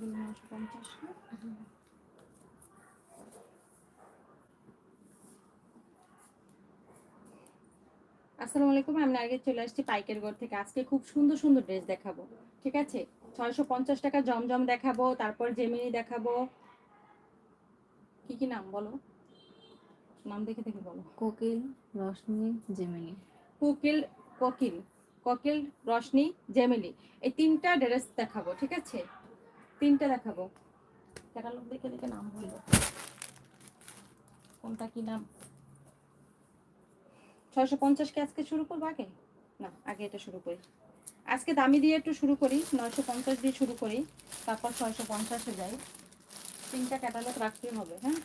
নশো পঞ্চাশ আসসালামু আলাইকুম আমি আগে চলে আসছি পাইকের ঘর থেকে। আজকে খুব সুন্দর সুন্দর ড্রেস দেখাবো ঠিক আছে? ছয়শো পঞ্চাশ টাকা জমজম দেখাবো তারপর জেমিনি দেখাবো। কি কি নাম বলো? নাম দেখে দেখে বলো। কোকিল রশ্মি জেমিনি। কোকিল কোকিল কোকিল রশনি জেমিলি এই তিনটা ড্রেস দেখাবো ঠিক আছে? তিনটা দেখাবো। ক্যাটালগ দেখে দেখে নাম বলব। কোনটা কি নাম? ছয়শো পঞ্চাশ কে আজকে শুরু করব আগে? না, আগে এটা শুরু করি। আজকে দামি দিয়ে একটু শুরু করি, নয়শো পঞ্চাশ দিয়ে শুরু করি, তারপর ছয়শো পঞ্চাশে যাই। তিনটা ক্যাটালগ রাখতেই হবে হ্যাঁ?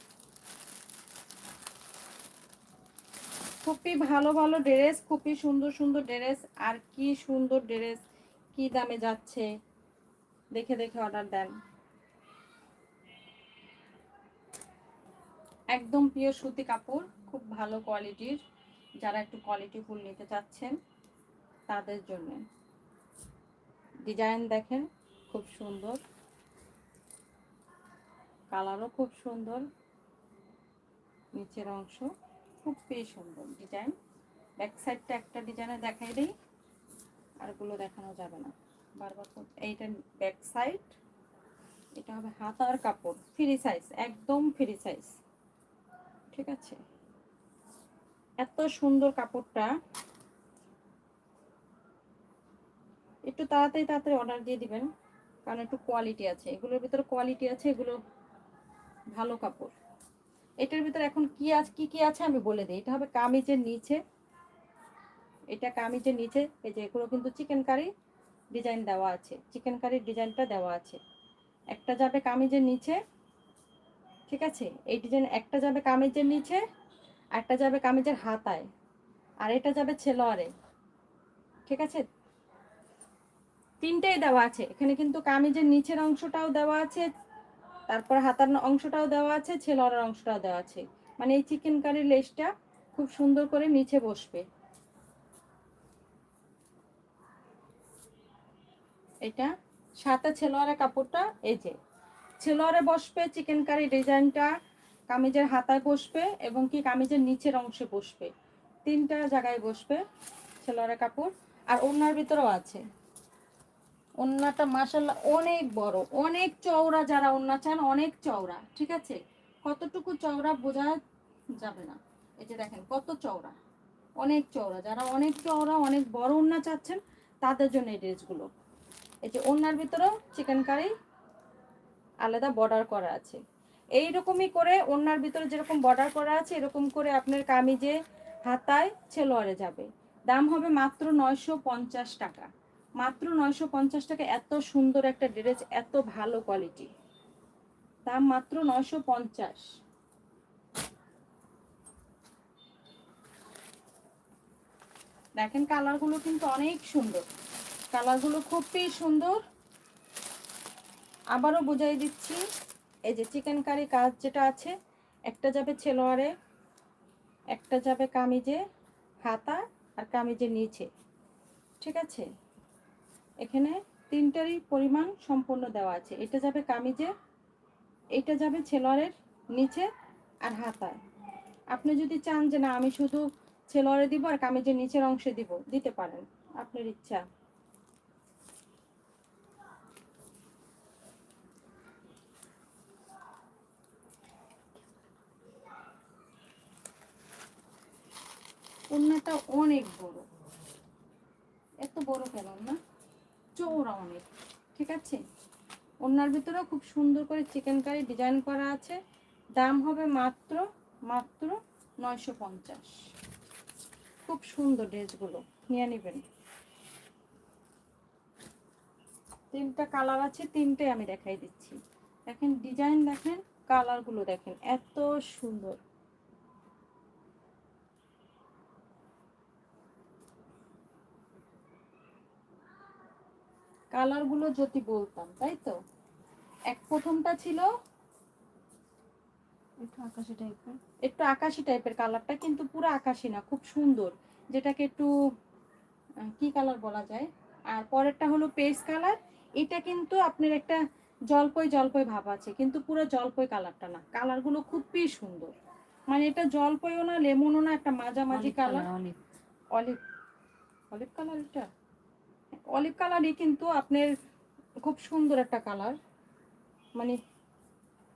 খুবই ভালো ভালো ড্রেস, খুবই সুন্দর সুন্দর ড্রেস, আর কি সুন্দর ড্রেস, কি দামে যাচ্ছে দেখে দেখে অর্ডার দেন। একদম পিওর সুতি কাপড়, খুব ভালো কোয়ালিটির যারা একটু কোয়ালিটি ফুল নিতে চাচ্ছেন, তাদের জন্য। ডিজাইন দেখেন, খুব সুন্দর। কালারও খুব সুন্দর। নিচের অংশ খুবই সুন্দর ডিজাইন ব্যাক সাইডটা একটা ডিজাইনে দেখাই দিই আরগুলো দেখানো যাবে না। বারবার এইটা ব্যাক সাইড এটা হবে হাতার কাপড় ফ্রি সাইজ একদম ফ্রি সাইজ ঠিক আছে? এত সুন্দর কাপড়টা। একটু তাড়াতাড়ি তাড়াতাড়ি অর্ডার দিয়ে দিবেন, কারণ একটু কোয়ালিটি আছে। এগুলোর ভিতরে কোয়ালিটি আছে, এগুলো ভালো কাপড়। এটার ভিতরে এখন কি আছে কি কি আছে আমি বলে দিই। এটা হবে কামিজের নিচে। এটা কামিজের নিচে, এই যে এগুলো কিন্তু চিকেন কারি ডিজাইন দেওয়া আছে চিকেন কারির ডিজাইনটা দেওয়া আছে। একটা যাবে কামিজের নিচে, ঠিক আছে? এই ডিজাইন একটা যাবে কামিজের নিচে, একটা যাবে কামিজের হাতায়, আর এটা যাবে ছেলোয়ারে, ঠিক আছে? তিনটেই দেওয়া আছে। এখানে কিন্তু কামিজের নিচের অংশটাও দেওয়া আছে, তারপর হাতার অংশটাও দেওয়া আছে, ছেলোয়ারের অংশটাও দেওয়া আছে। মানে এই চিকেন কারির লেসটা খুব সুন্দর করে নিচে বসবে। এটা সাথে ছেলোয়ারের কাপড়টা, এই যে। ছেলোয়ারে বসবে চিকেন কারি ডিজাইনটা, কামিজের হাতায় বসবে এবং কি কামিজের নিচের অংশে বসবে। তিনটা জায়গায় বসবে ছেলোয়ারের কাপড়। আর ওনার ভিতরেও আছে। ওন্নাটা মাসাল্লাহ অনেক বড়, অনেক চওড়া যারা ওন্না চান, অনেক চওড়া, ঠিক আছে? কতটুকু চওড়া বোঝা যাবে না। এই যে দেখেন কত চওড়া, অনেক চওড়া। যারা অনেক চওড়া, অনেক বড় ওন্না চাচ্ছেন, তাদের জন্য এই ড্রেসগুলো। এই যে ওন্নার ভিতরেও চিকেন কারি আলাদা বর্ডার করা আছে। এই রকমই করে ওন্নার ভিতরে যেরকম বর্ডার করা আছে, এরকম করে আপনার কামিজে হাতায় ছেলোয়ারে যাবে। দাম হবে মাত্র নয়শো পঞ্চাশ টাকা। মাত্র নয়শো পঞ্চাশ টাকা, এত সুন্দর একটা ড্রেস এত ভালো কোয়ালিটি দাম মাত্র নয়শো পঞ্চাশ। দেখেন কালারগুলো কিন্তু অনেক সুন্দর। কালারগুলো খুবই সুন্দর। আবারও বুঝাই দিচ্ছি, এই যে চিকেন কারি কাজ যেটা আছে, একটা যাবে ছেলোয়ারে, একটা যাবে কামিজে হাতা আর কামিজের নিচে, ঠিক আছে? এখানে তিনটারই পরিমাণ সম্পূর্ণ দেওয়া আছে। এটা যাবে কামিজে, এটা যাবে ছেলোয়ারের নিচে আর হাতায়। আপনি যদি চান যে না, আমি শুধু ছেলোয়ারে দিব আর কামিজের নিচের অংশে দিব, দিতে পারেন, আপনার ইচ্ছা। ওড়নাটা অনেক বড়। এত বড় কেন না? চৌড়া অনেক, ঠিক আছে? ওনার ভিতরেও খুব সুন্দর করে চিকেন কারি ডিজাইন করা আছে। দাম হবে মাত্র মাত্র নয়শো পঞ্চাশ। খুব সুন্দর ড্রেসগুলো, নিয়ে নেবেন। তিনটা কালার আছে, তিনটে আমি দেখাই দিচ্ছি। দেখেন, ডিজাইন দেখেন, কালারগুলো দেখেন, এত সুন্দর। কালারগুলো যদি বলতাম তাই তো? এক প্রথমটা ছিল একটু আকাশি টাইপের একটু আকাশি টাইপের কালারটা কিন্তু পুরো আকাশি না খুব সুন্দর। যেটাকে একটু কি কালার বলা যায়? আর পরেরটা হলো পেস্ট কালার এটা কিন্তু আপনার একটা জলপই জলপই ভাব আছে কিন্তু পুরো জলপই কালারটা না। কালারগুলো খুবই সুন্দর। মানে এটা জলপইও না লেমনও না একটা মাঝামাঝি কালার অলিভ অলিভ কালার এটা? অলিভ কালারই কিন্তু আপনার খুব সুন্দর একটা কালার। মানে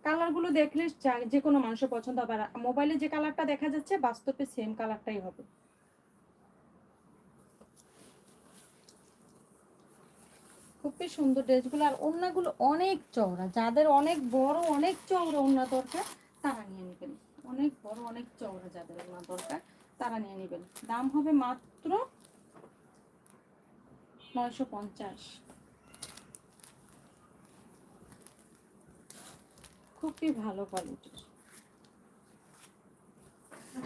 কালারগুলো দেখলে যে কোনো মানুষের পছন্দ হবে। আর মোবাইলে যে কালারটা দেখা যাচ্ছে, বাস্তবে সেম কালারটাই হবে। খুবই সুন্দর ড্রেসগুলো। আর ওড়নাগুলো অনেক চওড়া। যাদের অনেক বড়, অনেক চওড়া ওড়না দরকার, তারা নিয়ে নেবেন। অনেক বড়, অনেক চওড়া যাদের ওড়না দরকার, তারা নিয়ে নেবেন। দাম হবে মাত্র নয়শো পঞ্চাশ। খুবই ভালো কোয়ালিটির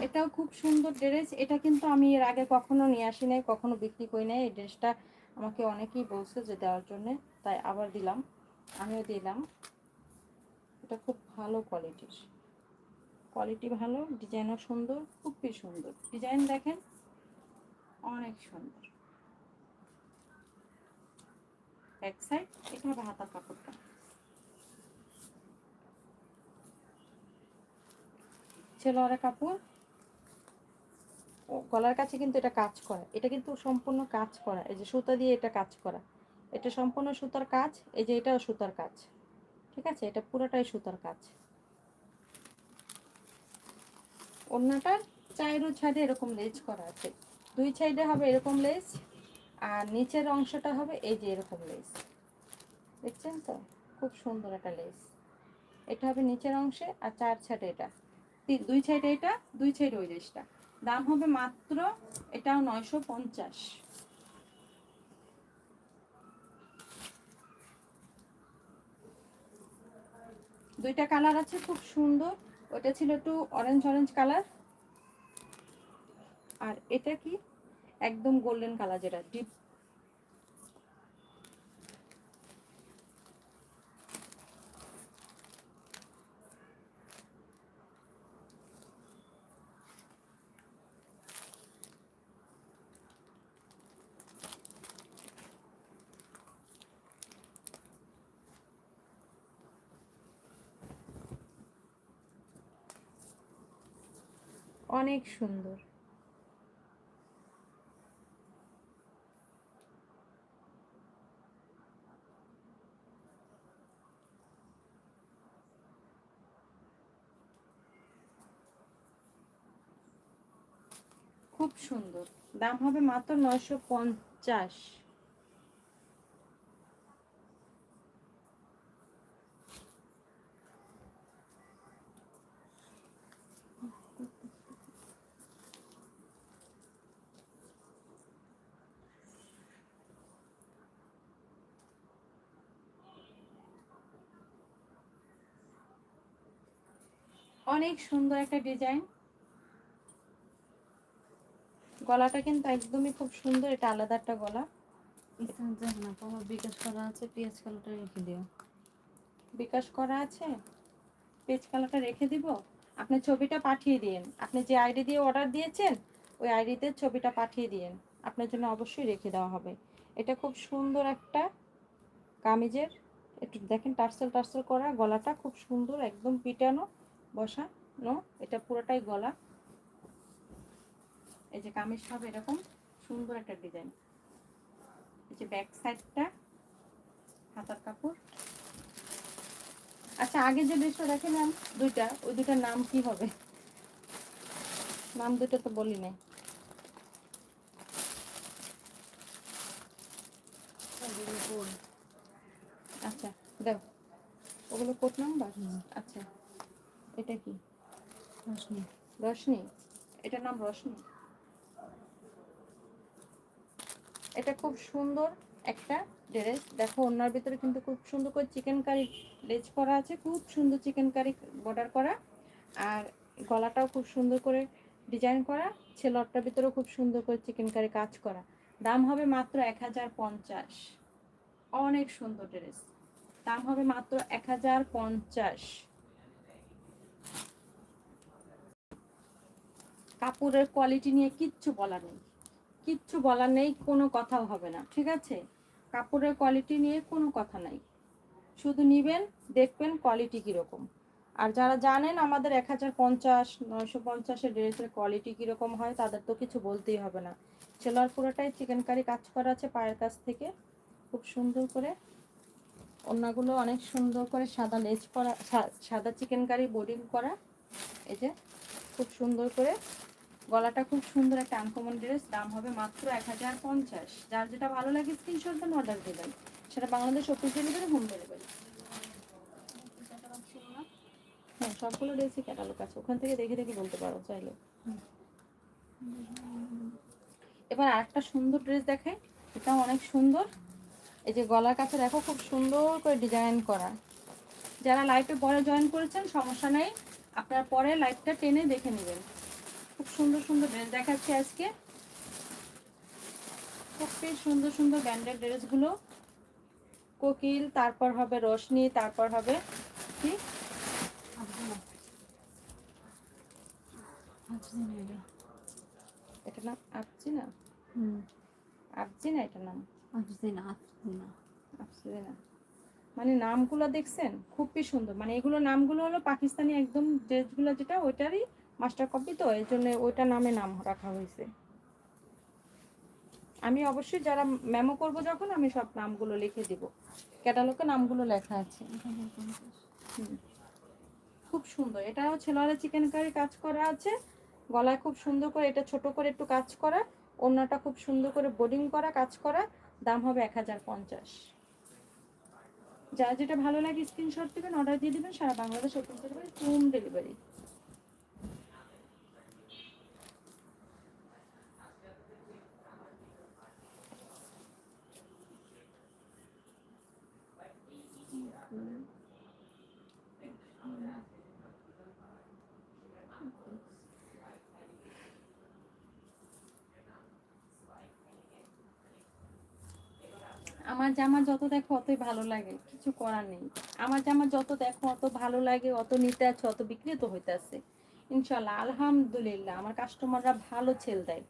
এটাও খুব সুন্দর ড্রেস এটা কিন্তু আমি এর আগে কখনো নিয়ে আসি নাই, কখনো বিক্রি করি নাই। এই ড্রেসটা আমাকে অনেকেই বলছে যে দেওয়ার জন্য, তাই আবার দিলাম। আমিও দিলাম। এটা খুব ভালো কোয়ালিটির কোয়ালিটি ভালো ডিজাইনও সুন্দর, খুবই সুন্দর। ডিজাইন দেখেন, অনেক সুন্দর। ব্যাক সাইড এটা হবে হাতার কাপড়টা। ছেলোয়ারের কাপড় গলার কাছে কিন্তু এটা কাজ করা। এটা কিন্তু সম্পূর্ণ কাজ করা। এই যে সুতা দিয়ে এটা কাজ করা। এটা সম্পূর্ণ সুতার কাজ, এই যে এটাও সুতার কাজ। ঠিক আছে? এটা পুরোটাই সুতার কাজ। ওড়নাটার চাইরো সাইডে এরকম লেজ করা আছে। দুই সাইডে হবে এরকম লেজ। আর নিচের অংশটা হবে এই যে এরকম লেস দেখছেন তো? খুব সুন্দর একটা লেস এটা হবে নিচের অংশে আর চার সাইডে এটা। দুই সাইডে এটা, দুই সাইডে ওই লেজটা দাম হবে মাত্র এটাও নয়শো পঞ্চাশ। দুইটা কালার আছে খুব সুন্দর। ওটা ছিল একটু অরেঞ্জ অরেঞ্জ কালার। আর এটা কি? একদম গোল্ডেন কালার যেটা ডিপ অনেক সুন্দর। খুব সুন্দর। দাম হবে মাত্র নয়শো পঞ্চাশ। অনেক সুন্দর একটা ডিজাইন। গলাটা কিন্তু একদমই খুব সুন্দর এটা আলাদা একটা গলা। বিকাশ করা আছে পেঁয়াজ কালারটা রেখে দিও। বিকাশ করা আছে? পেজ কালারটা রেখে দিব? আপনি ছবিটা পাঠিয়ে দিন। আপনি যে আইডি দিয়ে অর্ডার দিয়েছেন ওই আইডিতে ছবিটা পাঠিয়ে দিন। আপনার জন্য অবশ্যই রেখে দেওয়া হবে। এটা খুব সুন্দর একটা কামিজের একটু দেখেন টার্সেল টার্সেল করা গলাটা খুব সুন্দর একদম পিটানো বসানো এটা পুরোটাই গলা। এই যে কামিজ হবে এরকম সুন্দর একটা ডিজাইন। এই যে ব্যাক সাইডটা হাতার কাপড়। আচ্ছা আগে যে ড্রেসটা দেখিলাম দুইটা ওই দুইটার নাম কি হবে? নাম দুটো তো বলি নাই। আচ্ছা দাও। ওগুলো কোট নাম্বার। আচ্ছা এটা কি? রশনি। রশনি? এটার নাম রশনি? এটা খুব সুন্দর একটা ড্রেস। দেখো ওনার ভিতরে কিন্তু খুব সুন্দর করে চিকেন কারি লেজ করা আছে, খুব সুন্দর চিকেন কারি বর্ডার করা। আর গলাটাও খুব সুন্দর করে ডিজাইন করা, ছেলরটার ভিতরেও খুব সুন্দর করে চিকেন কারি কাজ করা। দাম হবে মাত্র এক হাজার পঞ্চাশ। অনেক সুন্দর ড্রেস। দাম হবে মাত্র এক হাজার পঞ্চাশ। কাপড়ের কোয়ালিটি নিয়ে কিচ্ছু বলার নেই। কিচ্ছু বলার নেই, কোনো কথাও হবে না, ঠিক আছে? কাপড়ের কোয়ালিটি নিয়ে কোনো কথা নাই। শুধু নিবেন, দেখবেন কোয়ালিটি কীরকম। আর যারা জানেন আমাদের এক হাজার পঞ্চাশ, নয়শো পঞ্চাশের ড্রেসের কোয়ালিটি কীরকম হয়, তাদের তো কিছু বলতেই হবে না। সেলার পুরোটাই চিকেন কারি কাজ করা আছে পায়ের কাছ থেকে। খুব সুন্দর করে। ওড়নাগুলো অনেক সুন্দর করে সাদা লেজ করা সাদা চিকেন কারি বোর্ডিং করা। এই যে, খুব সুন্দর করে গলাটা খুব সুন্দর একটা আনকমন ড্রেস দাম হবে মাত্র এক হাজার পঞ্চাশ। যার যেটা ভালো লাগে স্ক্রিনশট দেন অর্ডার দেবেন সেটা Bangladesh office delivery home delivery হ্যাঁ সবগুলো ড্রেসই ক্যাটালগ আছে। ওখান থেকে দেখে দেখে বলতে পারো চাইলে। এবার আরেকটা সুন্দর ড্রেস দেখাই। এটা অনেক সুন্দর। এই যে গলার কাছে দেখো খুব সুন্দর করে ডিজাইন করা। যারা লাইফে পরে জয়েন করেছেন, সমস্যা নেই। আপনার পরে লাইফটা টেনে দেখে নেবেন। খুব সুন্দর সুন্দর ড্রেস দেখাচ্ছি আজকে। খুবই সুন্দর সুন্দর ব্র্যান্ডেড ড্রেসগুলো। কোকিল তারপর হবে রশনি তারপর হবে কি? আফজিনা আফজিনা এটা নাম আপজি না হুম। না এটা নাম? আফজিনা। আফজিনা। মানে নামগুলো দেখছেন? খুবই সুন্দর। মানে এগুলো নামগুলো হলো পাকিস্তানি একদম ড্রেসগুলো যেটা ওইটারই মাস্টার কপি তো এই জন্য ওইটা নামে নাম রাখা হয়েছে। আমি অবশ্যই যারা মেমো করব যখন, আমি সব নামগুলো লিখে দিব। ক্যাটালগে নামগুলো লেখা আছে। খুব সুন্দর। এটাও ছেলেরা চিকেন কারি কাজ করা আছে। গলায় খুব সুন্দর করে, এটা ছোট করে একটু কাজ করা। ওড়নাটা খুব সুন্দর করে বোর্ডিং করা, কাজ করা। দাম হবে এক হাজার পঞ্চাশ। যার যেটা ভালো লাগে স্ক্রিনশট দিবেন অর্ডার দিয়ে দিবেন, সারা বাংলাদেশ ওপেন হোম ডেলিভারি আমার জামা যত দেখো অতই ভালো লাগে, কিছু করার নেই। আমার জামা যত দেখো অত ভালো লাগে, অত নিতে আছে, অত বিক্রি তো হইতেছে ইনশাল্লাহ আলহামদুলিল্লাহ, আমার কাস্টমাররা ভালো ছেল দেয়।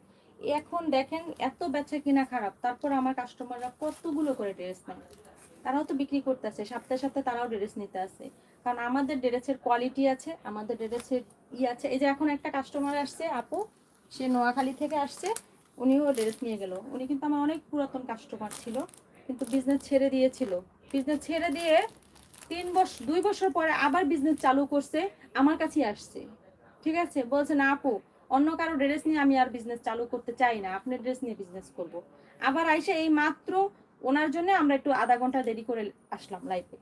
এখন দেখেন, এত বেচা কিনা খারাপ, তারপর আমার কাস্টমাররা কতগুলো করে ড্রেস নেয়। তারাও তো বিক্রি করতেছে সপ্তাহে সপ্তাহে তারাও ড্রেস নিতে আসে। কারণ আমাদের ড্রেসের কোয়ালিটি আছে, আমাদের ড্রেসের ই আছে। এই যে এখন একটা কাস্টমার আসছে, আপু, সে নোয়াখালী থেকে আসছে, উনিও ড্রেস নিয়ে গেল। উনি কিন্তু আমার অনেক পুরাতন কাস্টমার ছিল। কিন্তু বিজনেস ছেড়ে দিয়েছিল। বিজনেস ছেড়ে দিয়ে তিন বছর দুই বছর পরে আবার বিজনেস চালু করছে, আমার কাছেই আসছে। ঠিক আছে? বলছে, না আপু, অন্য কারও ড্রেস নিয়ে আমি আর বিজনেস চালু করতে চাই না আপনার ড্রেস নিয়ে বিজনেস করব। আবার আইসে এই মাত্র ওনার জন্য আমরা একটু আধা ঘণ্টা দেরি করে আসলাম লাইফে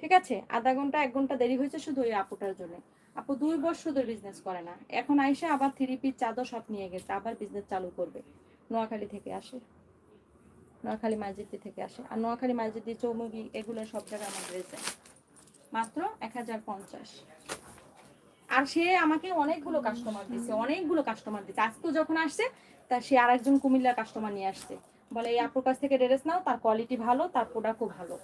ঠিক আছে? আধা ঘণ্টা, এক ঘণ্টা দেরি হয়েছে শুধু ওই আপুটার জন্য। আপু দুই বছর ধরে বিজনেস করে না। এখন আইসে আবার থ্রি পিস চাদর সব নিয়ে গেছে, আবার বিজনেস চালু করবে। নোয়াখালী থেকে আসে। নোয়াখালী মাইজিদি থেকে আসে। আর নোয়াখালী মাইজিদি চৌমুগি এগুলো সব জায়গায় আমার ড্রেস মাত্র এক হাজার পঞ্চাশ। আর সে আমাকে অনেকগুলো কাস্টমার দিছে, অনেকগুলো কাস্টমার দিছে। আজকেও যখন আসছে, তা সে আর একজন কুমিল্লার কাস্টমার নিয়ে আসছে। বলে, এই আপুর কাছ থেকে ড্রেস নাও, তার কোয়ালিটি ভালো, তার প্রোডাক্টও ভালো।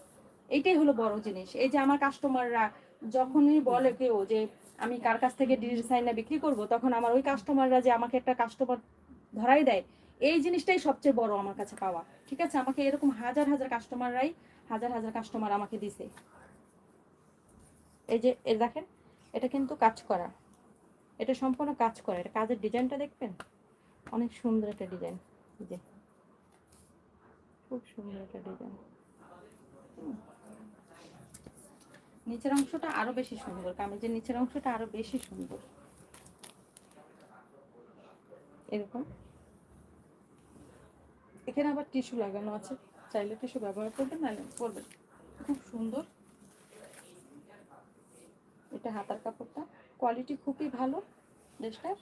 এইটাই হলো বড় জিনিস। এই যে আমার কাস্টমাররা যখনই বলে কেউ যে, আমি কার কাছ থেকে ডিজাইনটা বিক্রি করব? তখন আমার ওই কাস্টমাররা যে আমাকে একটা কাস্টমার ধরাই দেয় এই জিনিসটাই সবচেয়ে বড় আমার কাছে পাওয়া। ঠিক আছে? আমাকে এরকম হাজার হাজার কাস্টমাররাই হাজার হাজার কাস্টমার আমাকে দিছে। এই যে এ দেখেন, এটা কিন্তু কাজ করা। এটা সম্পূর্ণ কাজ করা। এটা কাজের ডিজাইনটা দেখবেন? অনেক সুন্দর একটা ডিজাইন। যে, খুব সুন্দর একটা ডিজাইন। নিচের অংশটা আরও বেশি সুন্দর। কামিজের নিচের অংশটা আরও বেশি সুন্দর। এরকম। এখানে আবার টিস্যু লাগানো আছে। চাইলে টিস্যু ব্যবহার করবেন নাহলে করবেন খুব সুন্দর। এটা হাতার কাপড়টা। কোয়ালিটি খুবই ভালো ড্রেসটার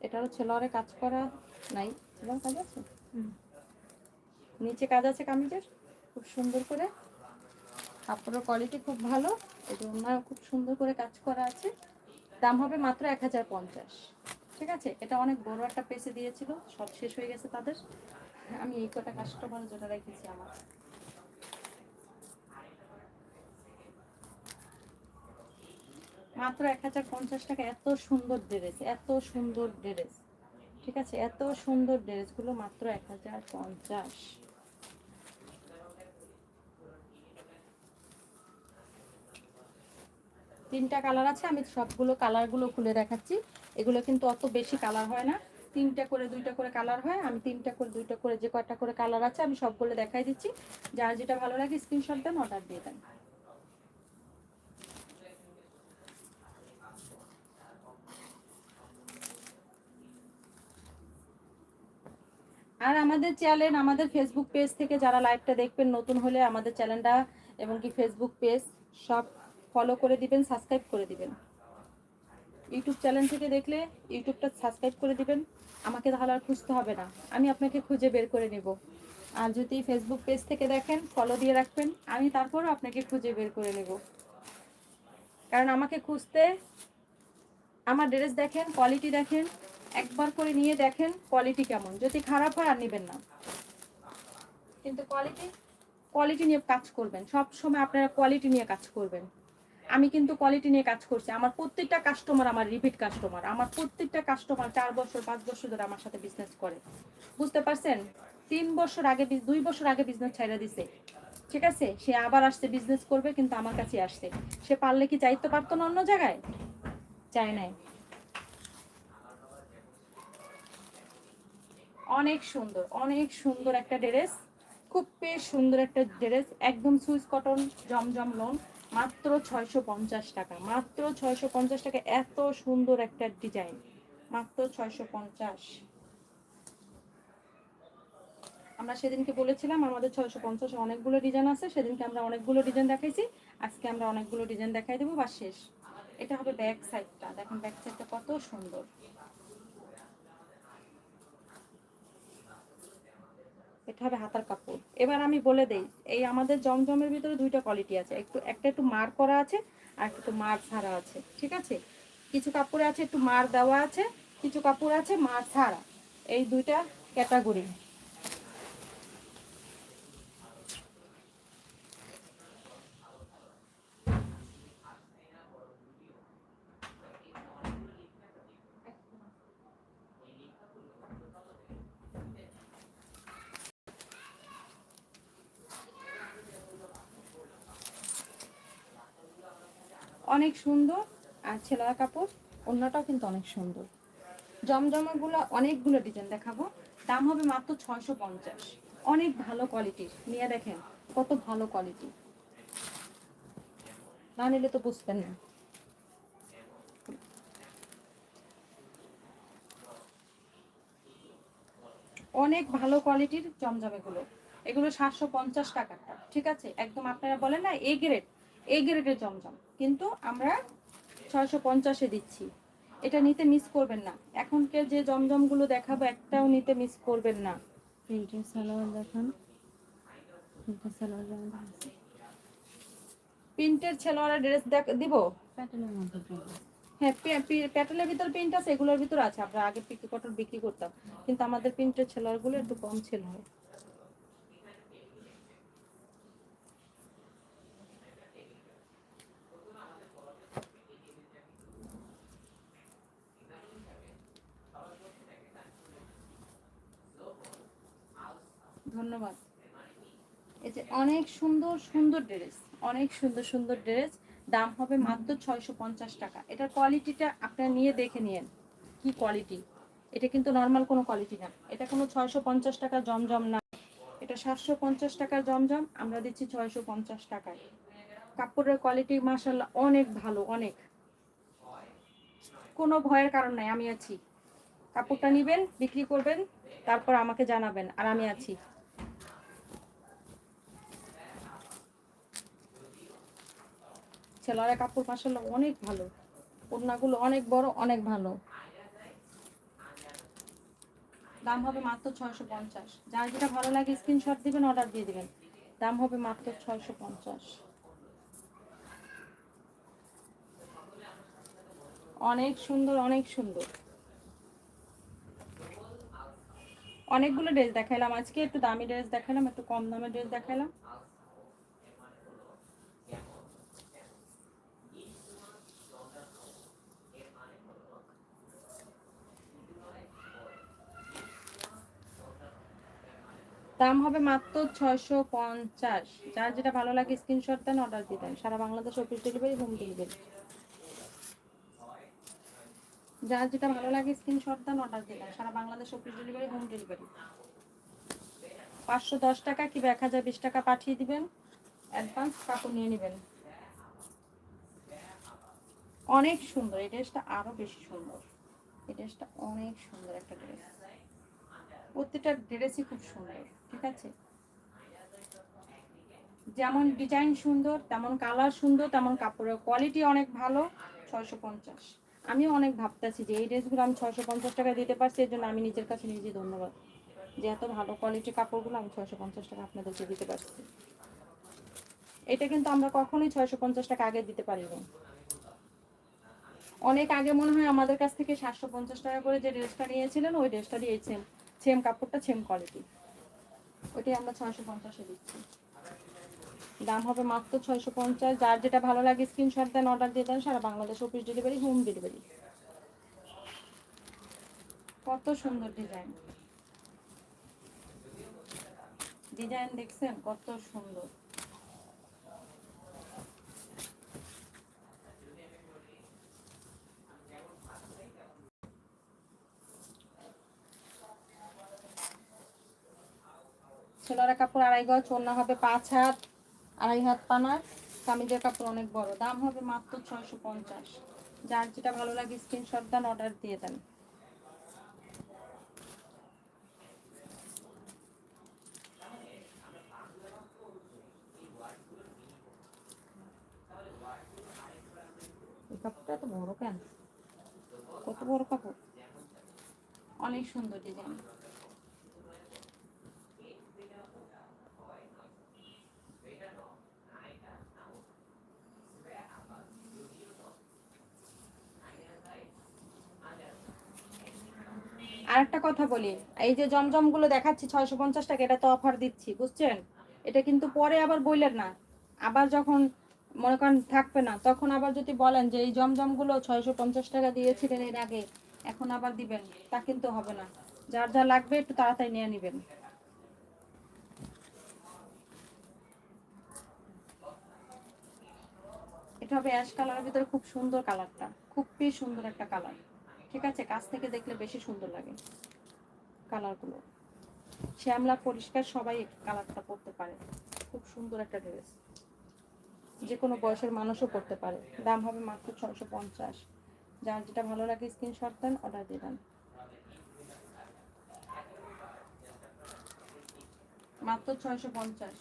এটারও ছেলোয়ারে কাজ করা নাই। এবং কাজ আছে? নিচে কাজ আছে কামিজের? খুব সুন্দর করে। কাপড়ের কোয়ালিটি খুব ভালো। এটা খুব সুন্দর করে কাজ করা আছে। দাম হবে মাত্র এক হাজার পঞ্চাশ। ঠিক আছে? এটা অনেক বড় একটা পেসে দিয়েছিল। সব শেষ হয়ে গেছে তাদের। আমি এই কটা কাস্টমার রেখেছি আমার। মাত্র এক হাজার পঞ্চাশ টাকা, এত সুন্দর ড্রেস এত সুন্দর ড্রেস ঠিক আছে? এত সুন্দর ড্রেসগুলো মাত্র এক হাজার পঞ্চাশ। তিনটা কালার আছে, আমি সবগুলো কালারগুলো খুলে দেখাচ্ছি। এগুলো কিন্তু অত বেশি কালার হয় না। তিনটা করে, দুইটা করে কালার হয়, আমি তিনটা করে, দুইটা করে যে কয়টা করে কালার আছে, আমি সবগুলো দেখাই দিচ্ছি। যার যেটা ভালো লাগে স্ক্রিনশট দেন অর্ডার দিয়ে দেন। আর আমাদের চ্যানেল আমাদের ফেসবুক পেজ থেকে যারা লাইভটা দেখবেন, নতুন হলে আমাদের চ্যানেলটা এবং কি ফেসবুক পেজ সব ফলো করে দিবেন সাবস্ক্রাইব করে দিবেন। ইউটিউব চ্যানেল থেকে দেখলে ইউটিউবটা সাবস্ক্রাইব করে দিবেন। আমাকে তাহলে আর খুঁজতে হবে না। আমি আপনাকে খুঁজে বের করে নেব। আর যদি ফেসবুক পেজ থেকে দেখেন ফলো দিয়ে রাখবেন, আমি তারপর আপনাকে খুঁজে বের করে নেব। কারণ আমাকে খুঁজতে, আমার ড্রেস দেখেন কোয়ালিটি দেখেন, একবার করে নিয়ে দেখেন কোয়ালিটি কেমন। যদি খারাপ হয় আর নেবেন না। কিন্তু কোয়ালিটি কোয়ালিটি নিয়ে কাজ করবেন। সব সময় আপনারা কোয়ালিটি নিয়ে কাজ করবেন। আমি কিন্তু কোয়ালিটি নিয়ে কাজ করছি। আমার প্রত্যেকটা কাস্টমার আমার রিপিট কাস্টমার আমার প্রত্যেকটা কাস্টমার চার বছর, পাঁচ বছর ধরে আমার সাথে বিজনেস করে। বুঝতে পারছেন? তিন বছর আগে দুই বছর আগে বিজনেস ছাইড়া দিছে। ঠিক আছে? সে আবার আসছে বিজনেস করবে, কিন্তু আমার কাছে আসছে। সে পারলে কি চাইতে পারতো না অন্য জায়গায়? চায় নাই। অনেক সুন্দর অনেক সুন্দর একটা ড্রেস খুব বেশ সুন্দর একটা ড্রেস একদম সুইস কটন, জমজম লোন মাত্র ছয়শো পঞ্চাশ টাকা, মাত্র ছয়শো পঞ্চাশ টাকা, এত সুন্দর একটা ডিজাইন, মাত্র ছয়শো পঞ্চাশ। আমরা সেদিনকে বলেছিলাম, আমাদের ছয়শো পঞ্চাশ অনেকগুলো ডিজাইন আছে, সেদিনকে আমরা অনেকগুলো ডিজাইন দেখাইছি, আজকে আমরা অনেকগুলো ডিজাইন দেখাই দেবো বা শেষ। এটা হবে ব্যাক সাইডটা দেখেন ব্যাক সাইডটা কত সুন্দর। এটা হবে হাতার কাপড়। এবার আমি বলে দেই, এই আমাদের জমজমের ভিতরে দুইটা কোয়ালিটি আছে, একটু, একটা একটু মার করা আছে আর একটা মার ছাড়া আছে, ঠিক আছে? কিছু কাপড়ে আছে একটু মার দেওয়া আছে, কিছু কাপড় আছে মার ছাড়া। এই দুইটা ক্যাটাগরি অনেক সুন্দর আর ছেলেরা কাপড় অন্যটাও কিন্তু অনেক সুন্দর। জমজমাগুলো অনেকগুলো ডিজাইন দেখাবো। দাম হবে মাত্র ছয়শো পঞ্চাশ। অনেক ভালো কোয়ালিটির নিয়ে দেখেন, কত ভালো কোয়ালিটি না নিলে তো বুঝতেন না। অনেক ভালো কোয়ালিটির জমজমেগুলো। এগুলো সাতশো পঞ্চাশ টাকাটা ঠিক আছে? একদম আপনারা বলেন না এ গ্রেড এ গ্রেডের জমজম। কিন্তু আমরা ছয়শো পঞ্চাশে দিচ্ছি। এটা নিতে মিস করবেন না। এখনকে যে জমজমগুলো দেখাবো একটাও নিতে মিস করবেন না। প্রিন্টের সালোয়ার দেখান। প্রিন্টের সালোয়ার প্রিন্টের ছেলেরা ড্রেস দেখ দিব? মধ্যে হ্যাঁ প্যাটেলের ভিতর প্রিন্ট আছে এগুলোর ভিতর আছে। আমরা আগে পিকি কটন বিক্রি করতাম। কিন্তু আমাদের প্রিন্টের ছেলেরগুলো একটু কম ছিল। ধন্যবাদ। এই যে অনেক সুন্দর সুন্দর ড্রেস, অনেক সুন্দর সুন্দর ড্রেস। দাম হবে মাত্র ছয়শো পঞ্চাশ টাকা। এটার কোয়ালিটিটা আপনারা নিয়ে দেখে নিন কি কোয়ালিটি? এটা কিন্তু নর্মাল কোনো কোয়ালিটি না। এটা কোনো ছয়শো পঞ্চাশ টাকা জমজম না। এটা সাতশো পঞ্চাশ টাকার জমজম। আমরা দিচ্ছি ছয়শো পঞ্চাশ টাকায়। কাপড়ের কোয়ালিটি মাসাল্লাহ অনেক ভালো, অনেক। কোনো ভয়ের কারণ নাই, আমি আছি। কাপড়টা নেবেন, বিক্রি করবেন, তারপর আমাকে জানাবেন, আর আমি আছি। ছেলেরা কাপড় মাসাল্লাহ অনেক ভালো। ওড়নাগুলো অনেক বড়, অনেক ভালো। দাম হবে মাত্র ছয়শো পঞ্চাশ। যার যেটা ভালো লাগে স্ক্রিনশট দিবেন অর্ডার দিয়ে দিবেন। দাম হবে মাত্র ছয়শো পঞ্চাশ। অনেক সুন্দর অনেক সুন্দর। অনেকগুলো ড্রেস দেখাইলাম। আজকে একটু দামি ড্রেস দেখালাম একটু কম দামের ড্রেস দেখাইলাম। দাম হবে মাত্র ছয়শো পঞ্চাশ। যার যেটা ভালো লাগে স্ক্রিনশট দেন অর্ডার দিবেন সারা Bangladesh office delivery home delivery যার যেটা ভালো লাগে স্ক্রিনশট দেন অর্ডার দিলাম সারা Bangladesh office delivery home delivery পাঁচশো দশ টাকা কি এক হাজার বিশ টাকা পাঠিয়ে দিবেন। অ্যাডভান্স কাপড় নিয়ে নেবেন। অনেক সুন্দর। এই ড্রেসটা আরও বেশি সুন্দর। এই ড্রেসটা অনেক সুন্দর একটা ড্রেস প্রত্যেকটা ড্রেসই খুব সুন্দর, ঠিক আছে? যেমন ডিজাইন সুন্দর, তেমন কালার সুন্দর, তেমন কাপড়ের কোয়ালিটি অনেক ভালো, ছয়শো পঞ্চাশ। আমিও অনেক ভাবতেছি যে এই ড্রেসগুলো আমি ছয়শো পঞ্চাশ টাকা দিতে পারছি, এর জন্য আমি নিজের কাছে নিজে ধন্যবাদ। যে এত ভালো কোয়ালিটির কাপড়গুলো আমি ছয়শো পঞ্চাশ টাকা আপনাদেরকে দিতে পারছি। এটা কিন্তু আমরা কখনোই ছয়শো পঞ্চাশ টাকা আগে দিতে পারিনি। অনেক আগে মনে হয় আমাদের কাছ থেকে সাতশো পঞ্চাশ টাকা করে যে ড্রেসটা নিয়েছিলেন, ওই ড্রেসটা দিয়ে সেম সেম কাপড়টা, সেম কোয়ালিটি ওইটাই আমরা ছয়শো পঞ্চাশে দিচ্ছি। দাম হবে মাত্র ছয়শো পঞ্চাশ। যার যেটা ভালো লাগে স্ক্রিনশট দেন অর্ডার দিয়ে দেন, সারা Bangladesh office delivery home delivery কত সুন্দর ডিজাইন ডিজাইন দেখছেন? কত সুন্দর। ছেলেরা কাপড় আড়াই গজ, ওড়না হবে পাঁচ হাত, আড়াই হাত পানার। কামিজের কাপড় অনেক বড়, দাম হবে মাত্র ছয়শো পঞ্চাশ। যার যেটা ভালো লাগে স্ক্রিনশট দেন অর্ডার দিয়ে দেন। কাপড়টা এত বড় কেন? কত বড় কাপড়? অনেক সুন্দর ডিজাইন আরেকটা কথা বলি। এই যে জমজমগুলো দেখাচ্ছি ছয়শো পঞ্চাশ টাকা, এটা তো অফার দিচ্ছি, বুঝছেন? এটা কিন্তু পরে আবার বললেন না। আবার যখন মনে করেন থাকবে না, তখন আবার যদি বলেন যে এই জমজমগুলো ছয়শো পঞ্চাশ টাকা দিয়েছিলেন এর আগে, এখন আবার দিবেন, তা কিন্তু হবে না। যার যা লাগবে একটু তাড়াতাড়ি নিয়ে নেবেন। এটা হবে অ্যাশ কালারের ভিতরে খুব সুন্দর কালারটা খুবই সুন্দর একটা কালার ঠিক আছে কাছ থেকে দেখলে বেশি সুন্দর লাগে কালারগুলো। শ্যামলা পরিষ্কার সবাই কালারটা পরতে পারে। খুব সুন্দর একটা ড্রেস যে কোনো বয়সের মানুষও পরতে পারে। দাম হবে মাত্র ছয়শো পঞ্চাশ। যার যেটা ভালো লাগে স্ক্রিনশট দেন অর্ডার দিয়ে দেন। মাত্র ছয়শো পঞ্চাশ।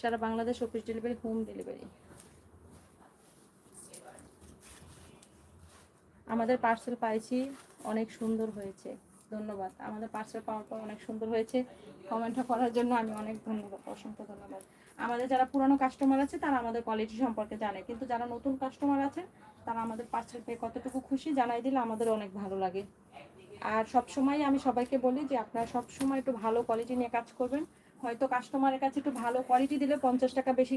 সারা Bangladesh office delivery home delivery আমাদের পার্সেল পাইছি, অনেক সুন্দর হয়েছে। ধন্যবাদ। আমাদের পার্সেল পাওয়ার পর অনেক সুন্দর হয়েছে। কমেন্টটা করার জন্য আমি অনেক ধন্যবাদ, অসংখ্য ধন্যবাদ। আমাদের যারা পুরনো কাস্টমার আছে, তারা আমাদের কোয়ালিটি সম্পর্কে জানে। কিন্তু যারা নতুন কাস্টমার আছে তারা আমাদের পার্সেল পেয়ে কতটুকু খুশি জানাই দিলে আমাদের অনেক ভালো লাগে। আর সব সময় আমি সবাইকে বলি যে, আপনারা সব সময় একটু ভালো কোয়ালিটি নিয়ে কাজ করবেন। হয়তো কাস্টমারের কাছে একটু ভালো কোয়ালিটি দিলে পঞ্চাশ টাকা বেশি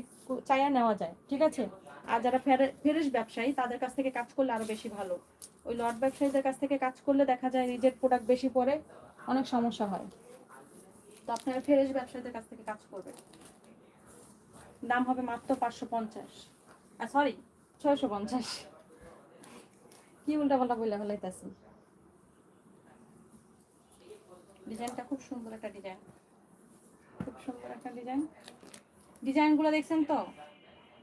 চাইয়া নেওয়া যায়, ঠিক আছে? আর যারা ফেরেশ ব্যবসায়ী, তাদের কাছ থেকে কাজ করলে আরও বেশি ভালো। ওই লট ব্যবসায়ীদের কাছ থেকে কাজ করলে দেখা যায় রিজেক্ট প্রোডাক্ট বেশি পড়ে, অনেক সমস্যা হয়। তো আপনারা ফ্রেশ ব্যবসায়ীদের কাছ থেকে কাজ করবেন। দাম হবে মাত্র পাঁচশো পঞ্চাশ। আর সরি ছয়শো পঞ্চাশ। কি উল্টা পাল্টা বলে ফেলাইতেছি ডিজাইনটা খুব সুন্দর একটা ডিজাইন। খুব সুন্দর একটা ডিজাইন ডিজাইনগুলো দেখছেন তো?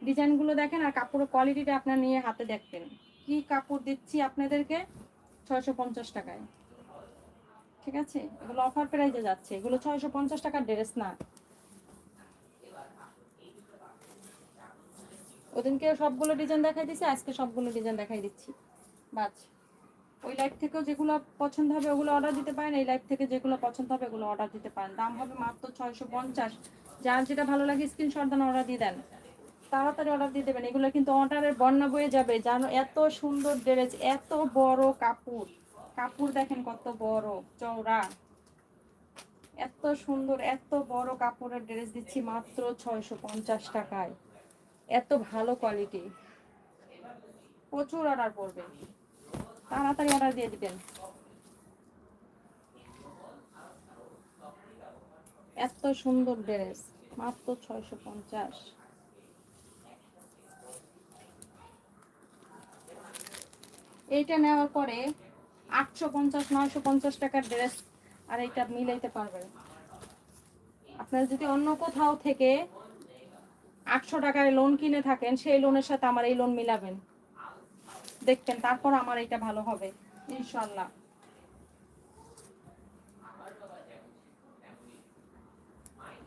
ডিজাইনগুলো দেখেন আর কাপড়ের কোয়ালিটিটা আপনার নিয়ে হাতে দেখবেন। কি কাপড় দিচ্ছি আপনাদেরকে? ছয়শো পঞ্চাশ টাকায়। ঠিক আছে? এগুলো অফার প্রাইজে যাচ্ছে। এগুলো ছয়শো পঞ্চাশ টাকার ড্রেস না। ওদিনকে সবগুলো ডিজাইন দেখাই দিচ্ছি আজকে সবগুলো ডিজাইন দেখাই দিচ্ছি। বাস। ওই লাইভ থেকেও যেগুলো পছন্দ হবে ওগুলো অর্ডার দিতে পারেন, এই লাইভ থেকে যেগুলো পছন্দ হবে ওগুলো অর্ডার দিতে পারেন। দাম হবে মাত্র ছয়শো পঞ্চাশ। যার যেটা ভালো লাগে স্ক্রিনশট দেন অর্ডার দিয়ে দেন। তাড়াতাড়ি অর্ডার দিয়ে দেবেন। এগুলো কিন্তু অর্ডারের বন্যা বয়ে যাবে জানো এত সুন্দর ড্রেস এত বড় কাপড়। কাপড় দেখেন কত বড়, চওড়া। এত সুন্দর, এত বড় কাপড়ের ড্রেস দিচ্ছি মাত্র ছয়শো পঞ্চাশ টাকায়। এত ভালো কোয়ালিটি প্রচুর অর্ডার পড়বে। তাড়াতাড়ি অর্ডার দিয়ে দিবেন। এত সুন্দর ড্রেস, মাত্র ছয়শো পঞ্চাশ। এইটা নেওয়ার পরে আটশো পঞ্চাশ, নয়শো পঞ্চাশ টাকার ড্রেস আর এইটা মিলাইতে পারবেন। আপনারা যদি অন্য কোথাও থেকে আটশো টাকার লোন কিনে থাকেন, সেই লোনের সাথে আমার এই লোন মিলাবেন। দেখবেন, তারপর আমার এটা ভালো হবে ইনশাল্লাহ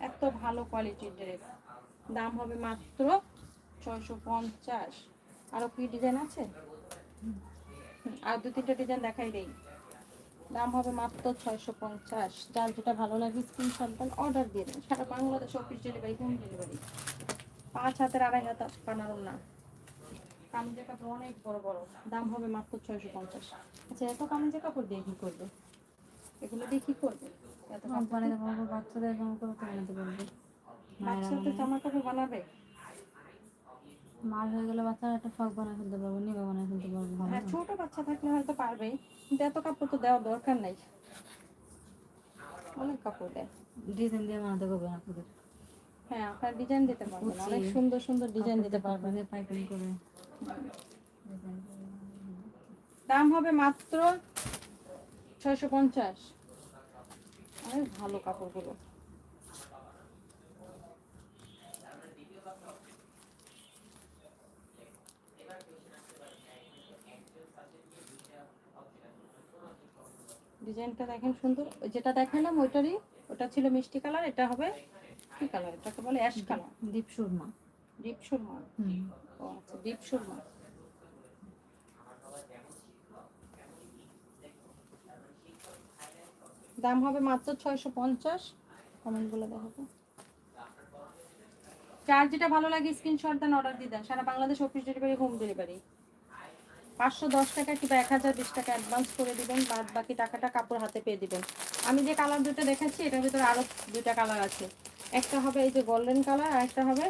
এত ভালো কোয়ালিটির ড্রেস দাম হবে মাত্র ছয়শো পঞ্চাশ। আরও কি ডিজাইন আছে? আর দু তিনটা ডিজাইন দেখাই দেই। দাম হবে মাত্র ছয়শো পঞ্চাশ। যার যেটা ভালো লাগে স্ক্রিনশট দেন অর্ডার দিয়ে দেন। সারা Bangladesh office delivery home delivery পাঁচ হাতের আড়াই হাত বানানো না। কামিজের কাপড় অনেক বড় বড় দাম হবে মাত্র ছয়শো পঞ্চাশ। আচ্ছা এত কামিজের কাপড় দিয়ে কি করবে? এগুলো দিয়ে কি করবে? এত কাপড় দিয়ে? বানাতে পারব বাচ্চাদের জামা কাপড় বানাতে পারব বাচ্চাদের জামা কাপড় বানাবে। মার হয়ে গেলে বাচ্চারা একটা ফ্রক বানায় ফেলতে পারব নিবে বানায় ফেলতে পারব হ্যাঁ ছোট বাচ্চা থাকলে হয়তো পারবেই কিন্তু এত কাপড় তো দেওয়ার দরকার নাই। অনেক কাপড় দেয়। ডিজাইন দিয়ে বানাতে পারবে আপনাদের হ্যাঁ আপনার ডিজাইন দিতে পারবেন অনেক সুন্দর সুন্দর ডিজাইন দিতে পারবেন। পারবে পাইপিং করে। দাম হবে মাত্র ছয়শো পঞ্চাশ। অনেক ভালো কাপড়গুলো। ডিজাইনটা দেখেন সুন্দর। ওই যেটা দেখালাম ওইটারই। ওটা ছিল মিষ্টি কালার এটা হবে কি কালার? এটাকে বলে অ্যাশ কালার। দীপ সুরমা সুরমা হুম। আচ্ছা ডিপ সুরমা দাম হবে মাত্র ছয়শো পঞ্চাশ। কমেন্টগুলো দেখাবো। যার যেটা ভালো লাগে স্ক্রিনশট দেন অর্ডার দিয়ে দেন। সারা Bangladesh office delivery home delivery পাঁচশো দশ টাকা কিংবা এক হাজার বিশ টাকা অ্যাডভান্স করে দিবেন, বাদ বাকি টাকাটা কাপড় হাতে পেয়ে দিবেন। আমি যে কালার দুটো দেখাচ্ছি, এটার ভিতরে আরও দুটা কালার আছে। একটা হবে এই যে গোল্ডেন কালার আর একটা হবে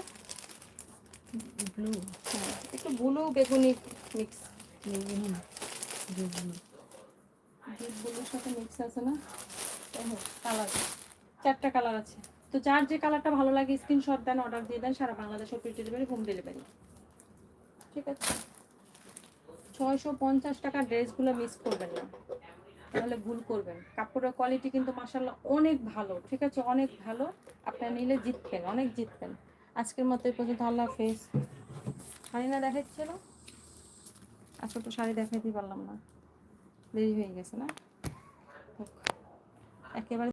ব্লু। হ্যাঁ, একটু ব্লু বেগুনি মিক্স ব্লু ডিপ ব্লুর সাথে মিক্স আছে না? কালার চারটা কালার আছে। তো যার যে কালারটা ভালো লাগে স্ক্রিনশট দেন অর্ডার দিয়ে দেন সারা Bangladesh office delivery home delivery ঠিক আছে? ছয়শো পঞ্চাশ টাকার ড্রেসগুলো মিস করবেন না। তাহলে ভুল করবেন। কাপড়ের কোয়ালিটি কিন্তু মাসাল্লাহ অনেক ভালো। ঠিক আছে? অনেক ভালো। আপনারা নিলে জিতবেন অনেক জিতবেন। আজকের মতো এই পর্যন্ত, আল্লাহ হাফেজ। শাড়ি না দেখাচ্ছিল? আজকে তো শাড়ি দেখাইতেই পারলাম না। দেরি হয়ে গেছে না। একেবারে